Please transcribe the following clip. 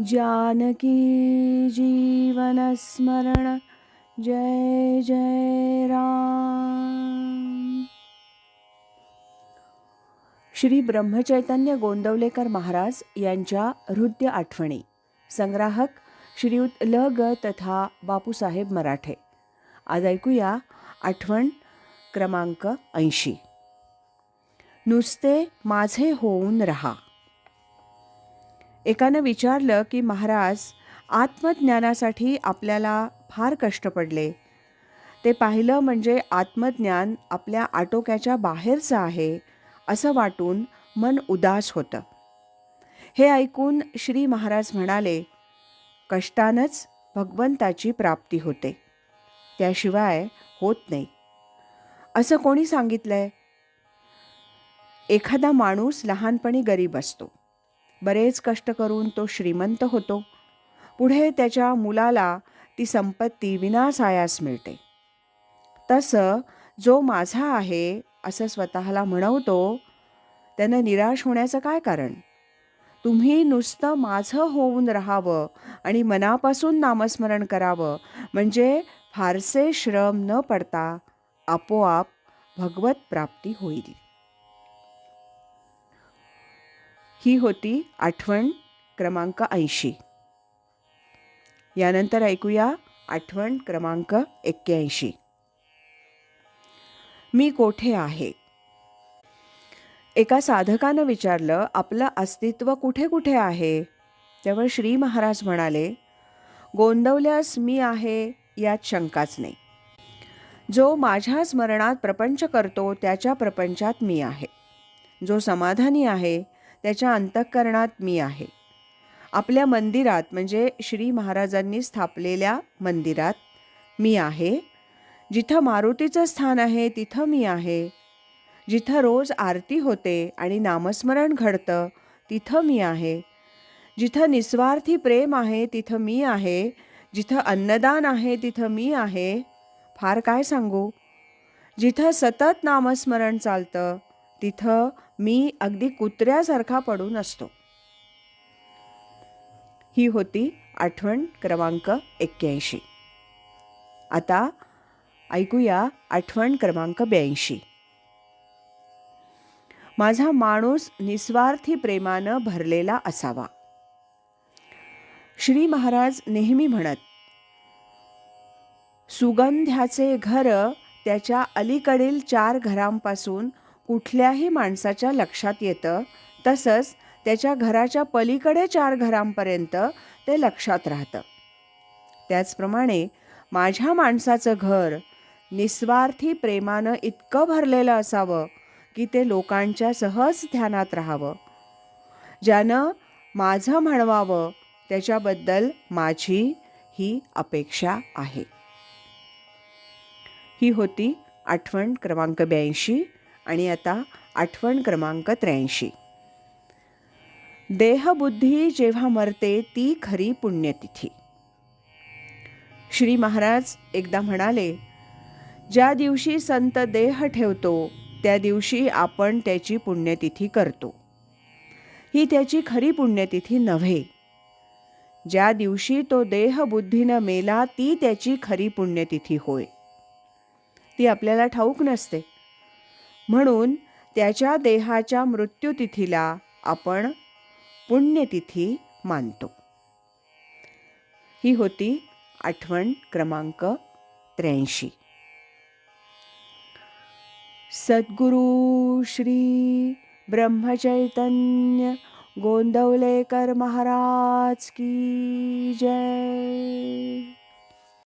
जानकी जीवनस्मरण जय जय राम। श्री ब्रह्मचैतन्य गोंदवलेकर महाराज यांच्या हृदय आठवणी. संग्राहक श्रीयुत ल ग तथा बापूसाहेब मराठे. आज ऐकूया आठवण क्रमांक ऐंशी. नुसते माझे होऊन रहा. एकानं विचारलं की महाराज आत्मज्ञानासाठी आपल्याला फार कष्ट पडले. ते पाहिलं म्हणजे आत्मज्ञान आपल्या आटोक्याच्या बाहेरचं आहे असं वाटून मन उदास होतं. हे ऐकून श्री महाराज म्हणाले कष्टानंच भगवंताची प्राप्ती होते. त्याशिवाय होत नाही. असं कोणी सांगितलंय? एखादा माणूस लहानपणी गरीब असतो. बरेच कष्ट करून तो श्रीमंत होतो. पुढे त्याच्या मुलाला ती संपत्ती विनासायास मिळते. तसं जो माझा आहे असं स्वतःला म्हणवतो त्यानं निराश होण्याचं काय कारण? तुम्ही नुसतं माझं होऊन राहावं आणि मनापासून नामस्मरण करावं म्हणजे फारसे श्रम न पडता आपोआप भगवत प्राप्ती होईल. ही होती आठवण क्रमांक ऐंशी. यानंतर ऐकूया आठवण क्रमांक एक्क्याऐंशी. मी कोठे आहे? एका साधकानं विचारलं आपलं अस्तित्व कुठे कुठे आहे? तेव्हा श्री महाराज म्हणाले गोंदवल्यास मी आहे यात शंकाच नाही. जो माझ्या स्मरणात प्रपंच करतो त्याच्या प्रपंचात मी आहे. जो समाधानी आहे त्याच्या अंतःकरणात मी आहे. आपल्या मंदिरात म्हणजे श्री महाराजांनी स्थापलेल्या मंदिरात मी आहे. जिथं मारुतीचं स्थान आहे तिथं मी आहे. जिथं रोज आरती होते आणि नामस्मरण घडतं तिथं मी आहे. जिथं निस्वार्थी प्रेम आहे तिथं मी आहे. जिथं अन्नदान आहे तिथं मी आहे. फार काय सांगू? जिथं सतत नामस्मरण चालतं तिथं मी अगदी कुत्र्यासारखा पडून असतो. ही होती आठवण क्रमांक एक्क्याऐंशी. आता ऐकूया आठवण क्रमांक ब्याऐंशी. माझा माणूस निस्वार्थी प्रेमानं भरलेला असावा. श्री महाराज नेहमी म्हणत सुगंध्याचे घर त्याच्या अलीकडील चार घरांपासून कुठल्याही माणसाच्या लक्षात येतं तसंच त्याच्या घराच्या पलीकडे चार घरांपर्यंत ते लक्षात राहतं. त्याचप्रमाणे माझ्या माणसाचं घर निस्वार्थी प्रेमानं इतकं भरलेलं असावं की ते लोकांच्या सहज ध्यानात राहावं. ज्यानं माझं म्हणवावं त्याच्याबद्दल माझी ही अपेक्षा आहे. ही होती आठवण क्रमांक ब्याऐंशी. आणि आता आठवण क्रमांक त्र्याऐंशी. देहबुद्धी जेव्हा मरते ती खरी पुण्यतिथी. श्री महाराज एकदा म्हणाले ज्या दिवशी संत देह ठेवतो त्या दिवशी आपण त्याची पुण्यतिथी करतो. ही त्याची खरी पुण्यतिथी नव्हे. ज्या दिवशी तो देहबुद्धीनं मेला ती त्याची खरी पुण्यतिथी होय. ती आपल्याला ठाऊक नसते. म्हणून त्याच्या देहाच्या मृत्यूतिथीला आपण पुण्यतिथी मानतो. ही होती आठवण क्रमांक त्र्याऐंशी. सद्गुरु श्री ब्रह्मचैतन्य गोंदवलेकर महाराज की जय.